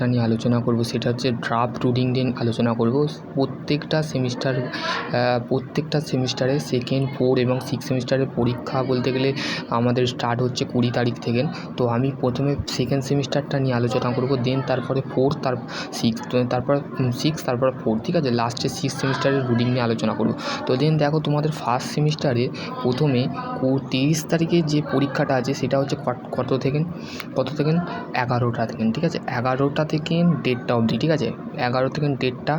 যেটা নিয়ে আলোচনা করব, সেটা হচ্ছে ড্রাফট রুটিন নিয়ে আলোচনা করব। প্রত্যেকটা সেমিস্টার প্রত্যেকটা সেমিস্টারে সেকেন্ড ফোর এবং সিক্স সেমিস্টারের পরীক্ষা বলতে গেলে আমাদের স্টার্ট হচ্ছে কুড়ি তারিখ থেকে। তো আমি প্রথমে সেকেন্ড সেমিস্টারটা নিয়ে আলোচনা করব দেন তারপরে ফোর তার সিক্স তারপর সিক্স তারপর ফোর ঠিক আছে? লাস্টে সিক্স সেমিস্টারের রুটিন নিয়ে আলোচনা করব। তো দেন দেখো তোমাদের ফার্স্ট সেমিস্টারে প্রথমে তিরিশ তারিখে যে পরীক্ষাটা আছে, সেটা হচ্ছে কত থেকে? কত থেকে? এগারোটা থেকে, ঠিক আছে? এগারোটা থেকে দেড়টা অবধি ঠিক আছে? এগারো থেকে ডেটটা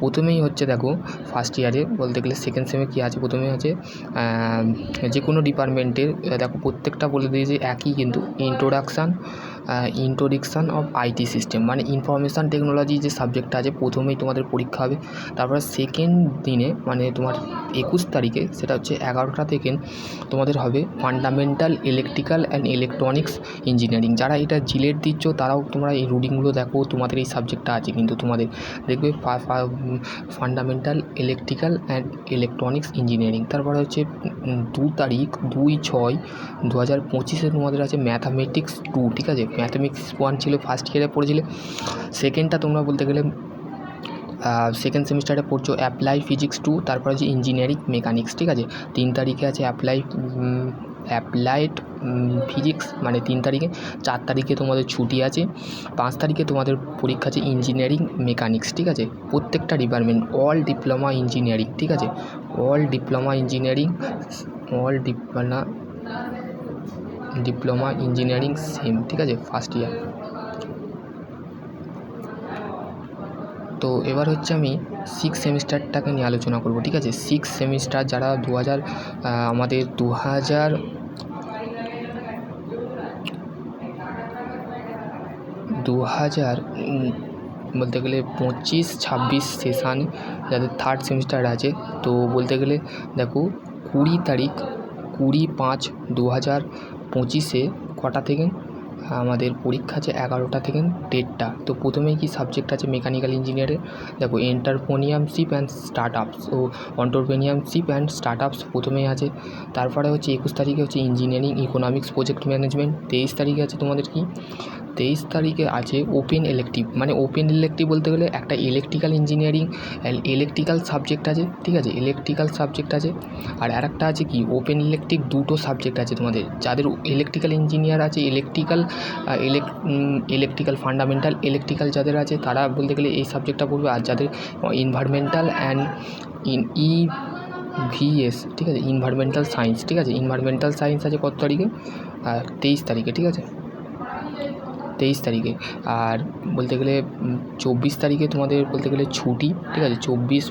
প্রথমেই হচ্ছে দেখো ফার্স্ট ইয়ারে বলতে গেলে সেকেন্ড সেমে কী আছে? প্রথমে আছে যে কোনো ডিপার্টমেন্টের দেখো প্রত্যেকটা বলে দিয়েছে একই কিন্তু introduction introduction of IT system মানে ইনফরমেশান টেকনোলজি যে সাবজেক্টটা আছে, প্রথমেই তোমাদের পরীক্ষা হবে। তারপরে সেকেন্ড দিনে মানে তোমার একুশ তারিখে, সেটা হচ্ছে এগারোটা থেকে তোমাদের হবে fundamental electrical and electronics engineering যারা এটা জিলেট দিচ্ছ, তারাও তোমরা এই রুটিনগুলো দেখো, তোমাদের এই সাবজেক্টটা আছে কিন্তু তোমাদের দেখবে fundamental electrical and electronics engineering তারপরে হচ্ছে দু তারিখ, দুই ছয় দু হাজার পঁচিশে তোমাদের আছে ম্যাথামেটিক্স টু ঠিক আছে? ম্যাথামেটিক্স ওয়ান ছিল ফার্স্ট ইয়ারে পড়েছিলে। সেকেন্ডটা তোমরা বলতে গেলে সেকেন্ড সেমিস্টারে পড়ছো অ্যাপ্লাই ফিজিক্স টু তারপর হচ্ছে ইঞ্জিনিয়ারিং মেকানিক্স ঠিক আছে? তিন তারিখে আছে অ্যাপ্লাই অ্যাপ্লাইড ফিজিক্স মানে তিন তারিখে, চার তারিখে তোমাদের ছুটি আছে, পাঁচ তারিখে তোমাদের পরীক্ষা আছে ইঞ্জিনিয়ারিং মেকানিক্স ঠিক আছে? প্রত্যেকটা ডিপার্টমেন্ট অল ডিপ্লোমা ইঞ্জিনিয়ারিং ঠিক আছে? All diploma engineering all diploma diploma engineering same ঠিক আছে? ফার্স্ট ইয়ার তো এবার হচ্ছে আমি সিক্স সেমিস্টারটাকে নিয়ে আলোচনা করব, ঠিক আছে? সিক্স সেমিস্টার যারা দু হাজার আমাদের দু হাজার দু হাজার বলতে গেলে পঁচিশ, ছাব্বিশ সেশান যাদের থার্ড সেমিস্টার আছে। তো বলতে গেলে দেখো, কুড়ি তারিখ, কুড়ি পাঁচ দু হাজার পঁচিশে কটা থেকে? আমাদের পরীক্ষা আছে এগারোটা থেকে দেড়টা। তো প্রথমেই কি সাবজেক্ট আছে? মেকানিক্যাল ইঞ্জিনিয়ারের দেখো এন্টারপ্রেনিয়ারশিপ অ্যান্ড স্টার্ট আপস ও অন্টারপ্রেনিয়ারশিপ অ্যান্ড স্টার্ট আপস প্রথমেই আছে। তারপরে হচ্ছে একুশ তারিখে হচ্ছে ইঞ্জিনিয়ারিং ইকোনমিক্স প্রজেক্ট ম্যানেজমেন্ট তেইশ তারিখে আছে তোমাদের কি? তেইশ তারিখে আছে ওপেন ইলেকটিভ মানে ওপেন ইলেকটিভ বলতে গেলে একটা ইলেকট্রিক্যাল ইঞ্জিনিয়ারিং ইলেকট্রিক্যাল সাবজেক্ট আছে, ঠিক আছে? ইলেকট্রিক্যাল সাবজেক্ট আছে। আর আরেকটা আছে কি? ওপেন ইলেকট্রিক দুটো সাবজেক্ট আছে তোমাদের। যাদের ইলেকট্রিক্যাল ইঞ্জিনিয়ার আছে, electrical elec electrical fundamental, electrical যাদের আছে, তারা বলতে গেলে এই সাবজেক্টটা পড়বে। আর যাদের environmental and in E VS ঠিক আছে? ইনভারমেন্টাল সায়েন্স, ঠিক আছে? ইনভারমেন্টাল সায়েন্স আছে কত তারিখে? আর তেইশ তারিখে, ঠিক আছে? তেইশ তারিখে। আর বলতে গেলে চব্বিশ তারিখে তোমাদের বলতে গেলে ছুটি, ঠিক আছে? চব্বিশ,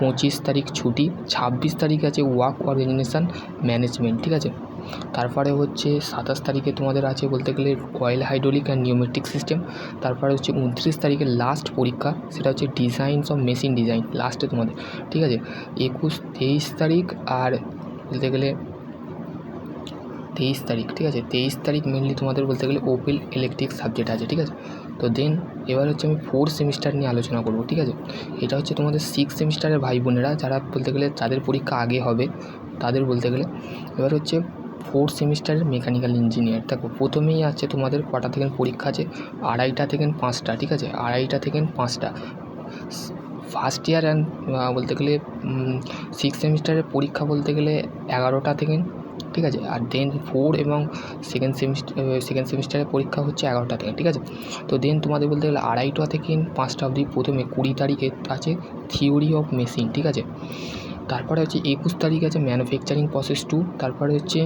পঁচিশ তারিখ ছুটি, ছাব্বিশ তারিখ আছে ওয়ার্ক অর্গানাইজেশান ম্যানেজমেন্ট ঠিক আছে? তারপরে হচ্ছে সাতাশ তারিখে তোমাদের আছে বলতে গেলে oil hydraulic and pneumatic system তারপরে হচ্ছে উনত্রিশ তারিখে লাস্ট পরীক্ষা, সেটা হচ্ছে ডিজাইনস অফ মেশিন ডিজাইন লাস্টে তোমাদের, ঠিক আছে? একুশ, তেইশ তারিখ আর বলতে গেলে তেইশ তারিখ, ঠিক আছে? তেইশ তারিখ মেনলি তোমাদের বলতে গেলে ওপেল ইলেকট্রিক সাবজেক্ট আছে, ঠিক আছে? তো দেন এবার হচ্ছে আমি ফোর্থ সেমিস্টার নিয়ে আলোচনা করব, ঠিক আছে? এটা হচ্ছে তোমাদের সিক্স সেমিস্টারের ভাই বোনেরা, যারা বলতে গেলে যাদের পরীক্ষা আগে হবে, তাদের বলতে গেলে। এবার হচ্ছে ফোর্থ সেমিস্টারের মেকানিক্যাল ইঞ্জিনিয়ার দেখো, প্রথমেই আছে তোমাদের কটা থেকে পরীক্ষা আছে? আড়াইটা থেকে পাঁচটা, ঠিক আছে? আড়াইটা থেকে পাঁচটা। ফার্স্ট ইয়ার অ্যান্ড বলতে গেলে সিক্স সেমিস্টারের পরীক্ষা বলতে গেলে এগারোটা থেকে ঠিক আছে? আর দেন ফোর এবং সেকেন্ড সেমিস্টার সেকেন্ড সেমিস্টারের পরীক্ষা হচ্ছে এগারোটা থেকে, ঠিক আছে? তো দেন তোমাদের বলতে গেলে আড়াইটা থেকে পাঁচটা অবধি প্রথমে কুড়ি তারিখে আছে থিওরি অফ মেশিন ঠিক আছে? তারপরে হচ্ছে একুশ তারিখ আছে ম্যানুফ্যাকচারিং প্রসেস টু তারপরে হচ্ছে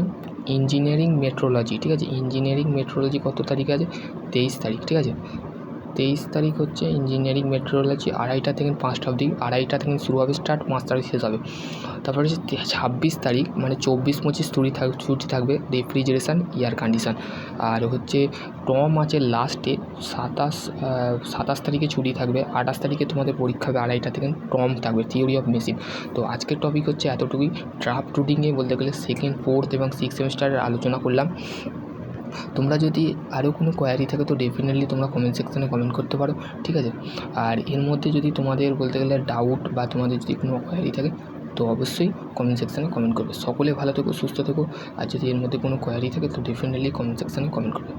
ইঞ্জিনিয়ারিং মেট্রোলজি ঠিক আছে? ইঞ্জিনিয়ারিং মেট্রোলজি কত তারিখ আছে? তেইশ তারিখ, ঠিক আছে? তেইশ তারিখ হচ্ছে ইঞ্জিনিয়ারিং মেট্রোলজি আড়াইটা থেকে পাঁচটা অবধি, আড়াইটা থেকে শুরু হবে স্টার্ট পাঁচ তারিখ শেষ হবে। তারপরে হচ্ছে ছাব্বিশ তারিখ মানে চব্বিশ পঁচিশ ছুটি থাক ছুটি থাকবে রেফ্রিজারেশান এয়ার কন্ডিশান আর হচ্ছে টম আছে লাস্টে সাতাশ সাতাশ তারিখে ছুটি থাকবে, আঠাশ তারিখে তোমাদের পরীক্ষা হবে, আড়াইটা থেকে টম থাকবে থিওরি অফ মেশিন তো আজকের টপিক হচ্ছে এতটুকুই। ড্রাফট রুটিনে বলতে গেলে সেকেন্ড ফোর্থ এবং সিক্স সেমিস্টারের আলোচনা করলাম। তোমরা যদি আরও কোনো কোয়ারি থাকে তো ডেফিনেটলি তোমরা কমেন্ট সেকশানে কমেন্ট করতে পারো, ঠিক আছে? আর এর মধ্যে যদি তোমাদের বলতে গেলে ডাউট বা তোমাদের যদি কোনো কোয়ারি থাকে, তো অবশ্যই কমেন্ট সেকশানে কমেন্ট করবে। সকলে ভালো থেকো, সুস্থ থেকো। আর যদি এর মধ্যে কোনো কোয়ারি থাকে, তো ডেফিনেটলি কমেন্ট সেকশানে কমেন্ট করবে।